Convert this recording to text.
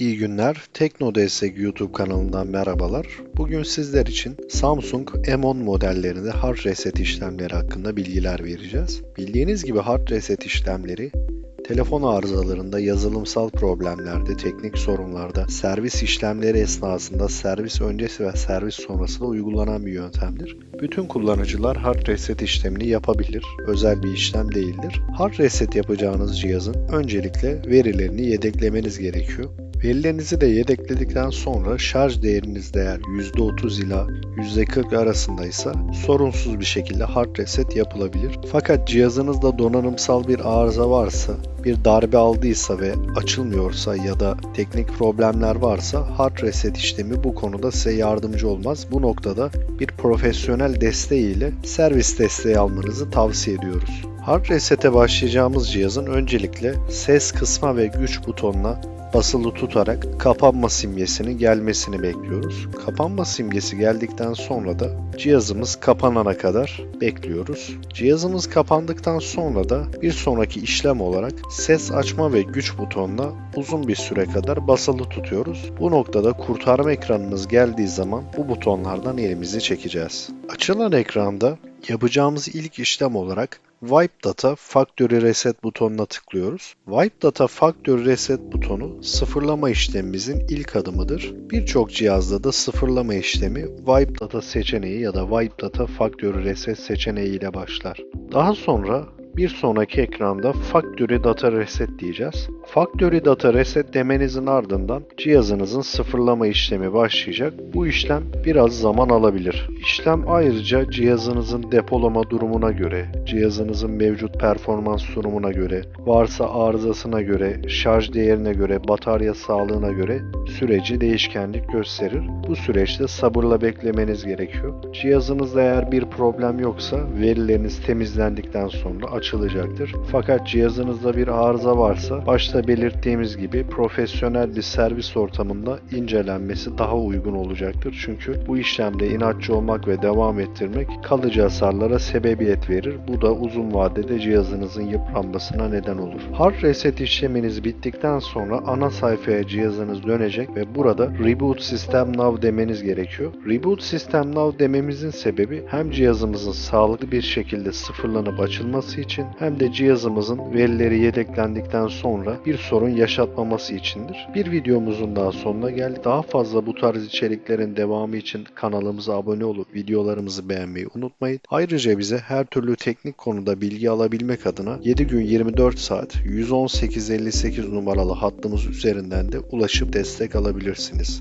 İyi günler. Tekno Destek YouTube kanalından merhabalar. Bugün sizler için Samsung M10 modellerinde hard reset işlemleri hakkında bilgiler vereceğiz. Bildiğiniz gibi hard reset işlemleri telefon arızalarında, yazılımsal problemlerde, teknik sorunlarda, servis işlemleri esnasında, servis öncesi ve servis sonrasında uygulanan bir yöntemdir. Bütün kullanıcılar hard reset işlemini yapabilir. Özel bir işlem değildir. Hard reset yapacağınız cihazın öncelikle verilerini yedeklemeniz gerekiyor. Verilerinizi de yedekledikten sonra şarj değeriniz değer %30 ila %40 arasındaysa sorunsuz bir şekilde hard reset yapılabilir. Fakat cihazınızda donanımsal bir arıza varsa, bir darbe aldıysa ve açılmıyorsa ya da teknik problemler varsa hard reset işlemi bu konuda size yardımcı olmaz. Bu noktada bir profesyonel desteğiyle servis desteği almanızı tavsiye ediyoruz. Hard resete başlayacağımız cihazın öncelikle ses kısma ve güç butonuna basılı tutarak kapanma simgesinin gelmesini bekliyoruz. Kapanma simgesi geldikten sonra da cihazımız kapanana kadar bekliyoruz. Cihazımız kapandıktan sonra da bir sonraki işlem olarak ses açma ve güç butonuna uzun bir süre kadar basılı tutuyoruz. Bu noktada kurtarma ekranımız geldiği zaman bu butonlardan elimizi çekeceğiz. Açılan ekranda yapacağımız ilk işlem olarak Wipe Data Factory Reset butonuna tıklıyoruz. Wipe Data Factory Reset butonu sıfırlama işlemimizin ilk adımıdır. Birçok cihazda da sıfırlama işlemi Wipe Data seçeneği ya da Wipe Data Factory Reset seçeneği ile başlar. Daha sonra bir sonraki ekranda Factory Data Reset diyeceğiz. Factory Data Reset demenizin ardından cihazınızın sıfırlama işlemi başlayacak. Bu işlem biraz zaman alabilir. İşlem ayrıca cihazınızın depolama durumuna göre, cihazınızın mevcut performans durumuna göre, varsa arızasına göre, şarj değerine göre, batarya sağlığına göre süreci değişkenlik gösterir. Bu süreçte sabırla beklemeniz gerekiyor. Cihazınızda eğer bir problem yoksa verileriniz temizlendikten sonra açılacaktır. Fakat cihazınızda bir arıza varsa başta belirttiğimiz gibi profesyonel bir servis ortamında incelenmesi daha uygun olacaktır. Çünkü bu işlemde inatçı olmak ve devam ettirmek kalıcı hasarlara sebebiyet verir. Bu da uzun vadede cihazınızın yıpranmasına neden olur. Hard reset işleminiz bittikten sonra ana sayfaya cihazınız dönecek ve burada Reboot System Now demeniz gerekiyor. Reboot System Now dememizin sebebi hem cihazımızın sağlıklı bir şekilde sıfırlanıp açılması için hem de cihazımızın verileri yedeklendikten sonra bir sorun yaşatmaması içindir. Bir videomuzun daha sonuna geldik. Daha fazla bu tarz içeriklerin devamı için kanalımıza abone olup videolarımızı beğenmeyi unutmayın. Ayrıca bize her türlü teknik konuda bilgi alabilmek adına 7 gün 24 saat 11858 numaralı hattımız üzerinden de ulaşıp destek alabilirsiniz.